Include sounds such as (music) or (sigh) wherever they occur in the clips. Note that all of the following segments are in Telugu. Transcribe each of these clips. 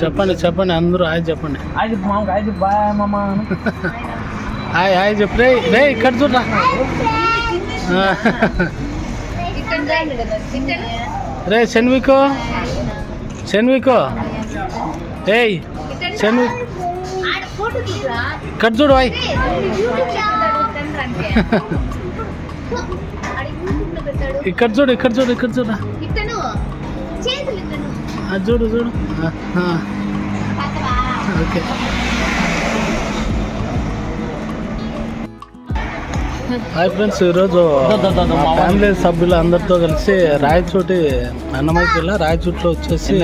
చెప్పండి చెప్పండి అందరూ హాయ్ చెప్పండి. హాయ్ చెప్పు మామ హాయ్ చెప్పు బాయ్ మామ హాయ్ హాయ్ చెప్పు రే రే ఇక్కడ చూడరా. రే శన్వికో శన్వికో ఏయ్ శన్వి ఇక్కడ చూడు హాయ్ ఇక్కడ చూడు ఇక్కడ చూడు ఇక్కడ చూడు. చూడు చూడు. ఓకే. హాయ్ ఫ్రెండ్స్ ఈరోజు మా ఫ్యామిలీ సభ్యులు అందరితో కలిసి రాయచోటి అన్నమయ్య జిల్లా రాయచోటిలో వచ్చేసి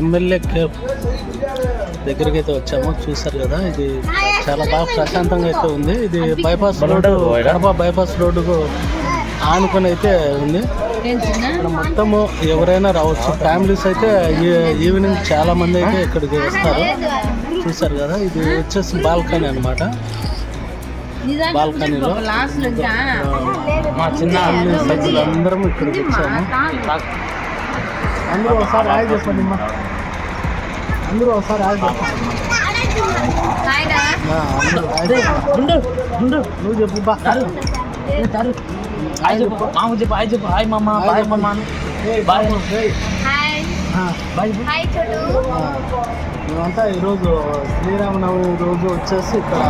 ఎమ్మెల్యే కేఫ్ దగ్గరికి అయితే వచ్చాము. చూసారు కదా ఇది చాలా బాగా ప్రశాంతంగా అయితే ఉంది. ఇది బైపాస్ రోడ్డు కడప బైపాస్ రోడ్డుకు ఆనుకొని అయితే ఉంది. మొత్తము ఎవరైనా రావచ్చు. ఫ్యామిలీస్ అయితే ఈ- ఈవినింగ్ చాలా మంది అయితే ఇక్కడికి వస్తారు. చూసారు కదా ఇది వచ్చేసి బాల్కనీ అనమాట బాల్కనీలో. మా చిన్న సభ్యులు అందరం ఇక్కడికి వచ్చాము. అందరూ ఒకసారి హాయ్ చెప్పండి అమ్మా. అందరూ ఒకసారి హాయ్ చెప్పండి. నువ్వు చెప్పు బా హాయ్ చెప్పు. మామ చెప్పు హాయ్ చెప్పు. హాయ్ మామ బాయ్ మామ బాయ్. ఆ, బాయ్ మేమంతా ఈరోజు శ్రీరామనవమి రోజు వచ్చేసి ఇక్కడ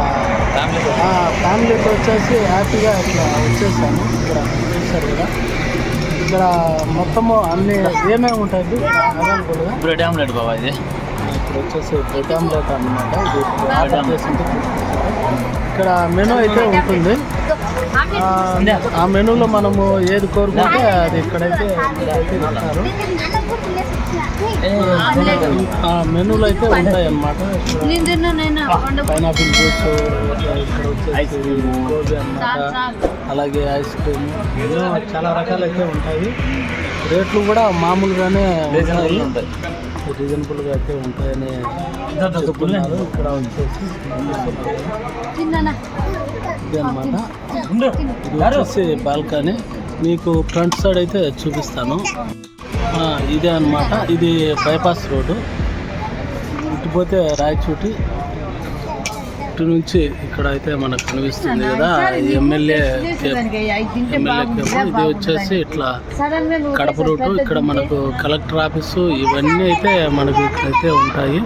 ఫ్యామిలీ ఆ, ఫ్యామిలీతో వచ్చేసి హ్యాపీగా ఇట్లా వచ్చేసాము. ఇక్కడ చూసారు కదా. ఇక్కడ మొత్తము అన్ని ఏమేమి ఉంటాయి అవైలబుల్గా బ్రెడ్ ఆమ్లెట్. బాబా ఇది. ఇక్కడ వచ్చేసి బ్రెడ్ ఆమ్లెట్ అనమాట ఇది ఉంటుంది. ఇక్కడ మెనూ అయితే ఉంటుంది. ఆ, మెనూలో మనము ఏది కోరుకుంటే అది ఇక్కడైతే ఇస్తారు ఆ మెనూలు అయితే ఉంటాయి అన్నమాట పైనాపిల్ జ్యూస్ ఇక్కడ వచ్చేసి గోబీ అన్నమాట. అలాగే ఐస్ క్రీమ్. చాలా రకాలు అయితే ఉంటాయి. రేట్లు కూడా మామూలుగానే ఉంటాయి. ఉంటాయి. రీజనబుల్గా అయితే ఉంటాయని చెప్తున్నారు. ఇక్కడ వచ్చేసి ఇది అనమాట ఉండు ఇది వచ్చేసి బాల్కనీ. మీకు ఫ్రంట్ సైడ్ అయితే చూపిస్తాను. ఇదే అన్నమాట. ఇది బైపాస్ రోడ్డు. ఇటుపోతే రాయచూటి ఇటు నుంచి ఇక్కడ అయితే మనకు కనిపిస్తుంది కదా ఎమ్మెల్యే ఇది వచ్చేసి ఇట్లా కడప రూటు ఇక్కడ మనకు కలెక్టర్ ఆఫీసు ఇవన్నీ అయితే మనకు ఇక్కడైతే ఉంటాయి.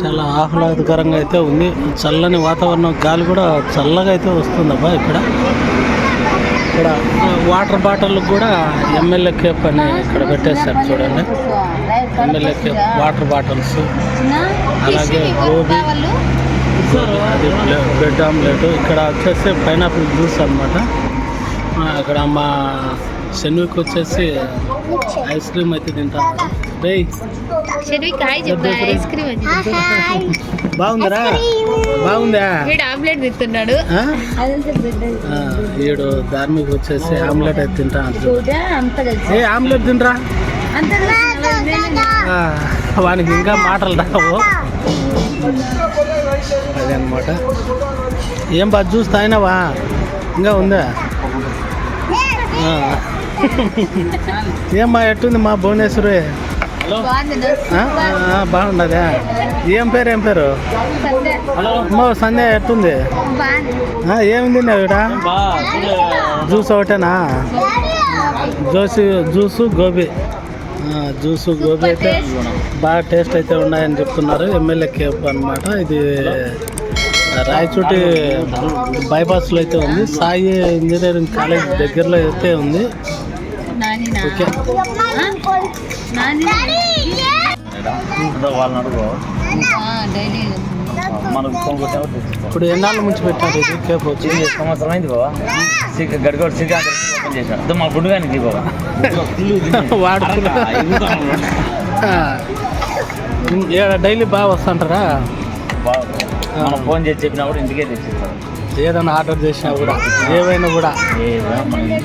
చాలా ఆహ్లాదకరంగా అయితే ఉంది. చల్లని వాతావరణం గాలి కూడా చల్లగా అయితే వస్తుందబ్బా ఇక్కడ. ఇక్కడ వాటర్ బాటిల్ కూడా ఎమ్మెల్యే కేప్ అని ఇక్కడ పెట్టేస్తారు చూడండి. MLA cap water bottles. అలాగే గోబీ. అది బ్రెడ్ ఆమ్లెట్ ఇక్కడ వచ్చేసి పైనాపిల్ జ్యూస్ అనమాట అక్కడ మా శనివికి వచ్చేసి ఐస్ క్రీమ్ అయితే తింటాను బాగుందిరా? బాగుందా? వీడు ఆమ్లెట్ తింటున్నాడు. ఆ? ఆ, ఈడు ధార్మిక వచ్చేసి ఆమ్లెట్ అయితే తింటా. అంటున్నాడు. ఏ ఆమ్లెట్ తినరా ఆ, వానికి ఇంకా మాటలు రావు. అనమాట ఏం బాగా జ్యూస్ తాగినావా ఇంకా ఉందా? ఆ. ఏం బా ఎట్టుంది మా భువనేశ్వరి? బాగున్నదా ఏం పేరు ఏం పేరు? అమ్మో సంధ్య ఎట్టుంది? ఆ, ఏమి తిన్నావు బా జ్యూస్ ఒకటేనా? Juice juice gobi. ఆ, జ్యూసు గోబీ అయితే బాగా టేస్ట్ అయితే ఉన్నాయని చెప్తున్నారు. ఎమ్మెల్యే కేప్ అనమాట ఇది రాయచోటి బైపాస్లో అయితే ఉంది. సాయి ఇంజనీరింగ్ కాలేజ్ దగ్గరలో అయితే ఉంది. ఓకే. ఇప్పుడు ఎన్నాళ్ళ నుంచి పెట్టారు ఇది? కేప్ వచ్చి? సంవత్సరం అయింది బాబా గడిగోడు శ్రీకాంత్ ఓపెన్ చేశాడు. అదో మా గుడ్డు కానీ బాబా (laughs) వాడు డైలీ బాగా వస్తుంటారా? మనం ఫోన్ చేసి చెప్పినప్పుడు ఇంటికే తెచ్చిస్తాం. ఏదైనా ఆర్డర్ చేసినా కూడా ఏవైనా కూడా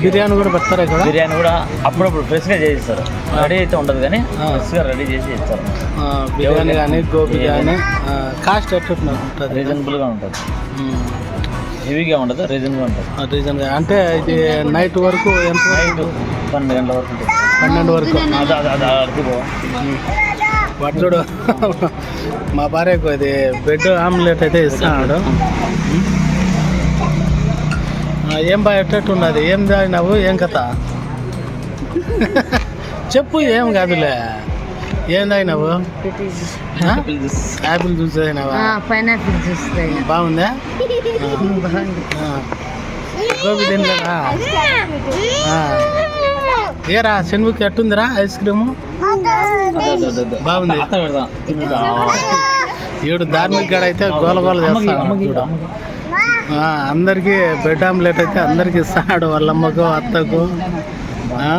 బిర్యానీ కూడా పెడతారా ఇక్కడ? బిర్యానీ కూడా అప్పుడప్పుడు ఫ్రెష్గా చేయిస్తారు. రెడీ అయితే ఉండదు కానీ. ఫ్రెష్గా రెడీ చేసి ఇస్తారు. బిర్యానీ కానీ గోబీ కానీ కాస్ట్ ఎట్లా ఉంటుంది. రీజనబుల్గా ఉంటుంది హెవీగా ఉండదు రీజనబుల్గా ఉంటుంది. రీజన్గా అంటే ఇది నైట్ వరకు ఎంత నైట్ పన్నెండు గంటల వరకు ఉంటుంది. పన్నెండు వరకు. అది అది అది చూడు. మా భార్యకు అది బెడ్ ఆమ్లెట్ అయితే ఇస్తున్నాడు. ఆ, ఏం ఉన్నది? ఏం తాగినావు ఏం కథ? చెప్పు ఏం కాదులే. ఏం తాగినావు? యాపిల్ జ్యూస్ తాగినావా పైనాపిల్ జ్యూస్ బాగుందా. గోబీ తినలేదా. ఏరా శనుగుకి ఎట్టుందిరా ఐస్ క్రీము? బాగుంది. ఏడు ధార్మిక్ గడ అయితే గోల గోల చేస్తాడు. అందరికీ బెడ్ ఆమ్లెట్ అయితే అందరికి ఇస్తాడు. వాళ్ళ అమ్మకు అత్తకు ఆ,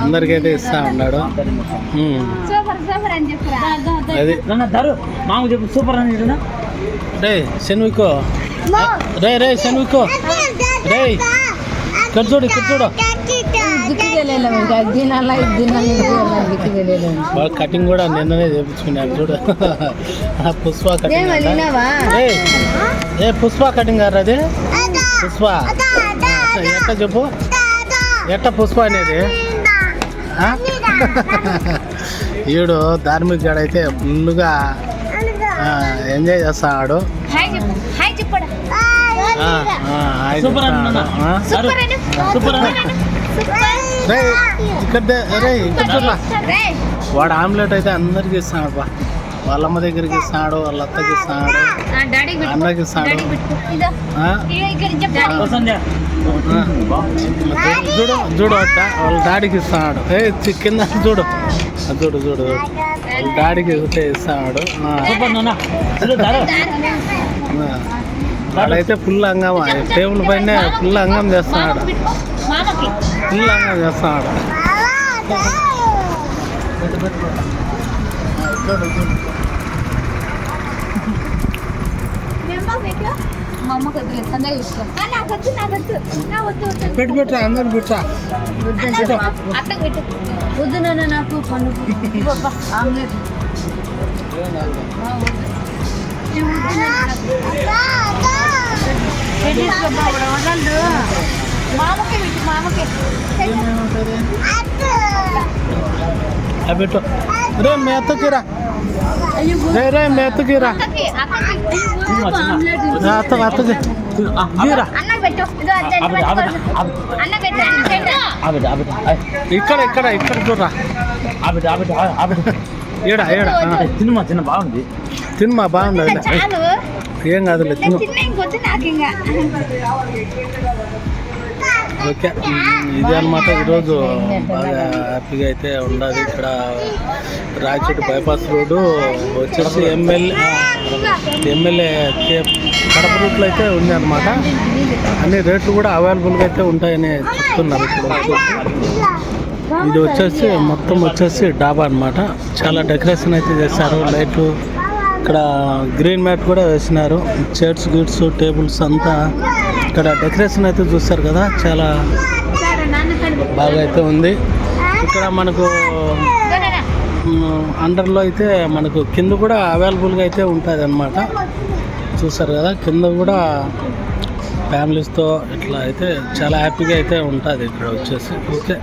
అందరికైతే ఇస్తా ఉన్నాడు. అది. నాన్న దారు మామ చెప్పు సూపర్ అని రే శనువికో రే రే శనువికో రే ఇక్కడ చూడు ఇక్కడ చూడు. వాళ్ళ కటింగ్ కూడా నిన్ననే చేపించుకున్నాడు చూడు. ఆ పుష్ప కటింగ్ ఏ పుష్ప కటింగ్ గారు అది? పుష్ప. ఎట్ట చెప్పు? ఎట్ట పుష్ప అనేది? ఈడు ధార్మిక్ గాడు అయితే ఫుల్గా ఎంజాయ్ చేస్తాడు హాయ్ చెప్పు హాయ్ చెప్పడా ఆ, ఆ, ఆయన సూపర్? సూపర్ వాడు ఆమ్లెట్ అయితే అందరికి ఇస్తాడు బా వాళ్ళ అమ్మ దగ్గరికి ఇస్తాడు వాళ్ళ అత్తకి ఇస్తాడు అన్నకి ఇస్తాడు. చూడు చూడు అట్ట వాళ్ళ డాడీకి ఇస్తాడు. ఏ కింద చూడు. అది చూడు చూడు. వాళ్ళ డాడీకి ఇస్తాడు. వాడైతే ఫుల్ అంగం. టేబుల్ పైన ఫుల్ అంగం చేస్తున్నాడు. ఫుల్ అంగం చేస్తున్నాడు. పెట్టు పెట్టు అందరు పెట్టా అత్తకు పెట్టు వద్దు నాన్న నాకు పన్ను. ఆమ్లెట్. మామకి పెట్టు పెట్టు రే రే రే మెత్తకిరా అక్కకి అక్కకి అత్త అత్తకి. ఇక్కడ ఇక్కడ ఇక్కడ చూడరా. ఆవిడ ఆవిడ ఆవిడ ఈడ ఈడ ఆ. తినమా తిన్న బాగుంది. తినమా బాగుంది చాలు. ఏం తిను నాకు ఇంకా. ఓకే. ఇదే అనమాట ఈరోజు బాగా హ్యాపీగా అయితే ఉండాలి. ఇక్కడ రాయచోటి బైపాస్ రోడ్డు వచ్చేసి ఎమ్మెల్యే ఎమ్మెల్యే కే కడప రూట్లో అయితే ఉంది అనమాట అన్ని రేట్లు కూడా అవైలబుల్గా అయితే ఉంటాయని చెప్తున్నారు ఇక్కడ ఇది వచ్చేసి మొత్తం వచ్చేసి డాబా అన్నమాట. చాలా డెకరేషన్ అయితే చేశారు. లైట్లు ఇక్కడ గ్రీన్ మ్యాట్ కూడా వేసినారు. చైర్స్ గిట్స్ టేబుల్స్ అంతా ఇక్కడ డెకరేషన్ అయితే చూస్తారు కదా చాలా బాగా అయితే ఉంది. ఇక్కడ మనకు అండర్లో అయితే మనకు కింద కూడా అవైలబుల్గా అయితే ఉంటుంది అనమాట చూస్తారు కదా కింద కూడా ఫ్యామిలీస్తో ఇట్లా అయితే చాలా హ్యాపీగా అయితే ఉంటుంది ఇక్కడ వచ్చేసి. ఓకే.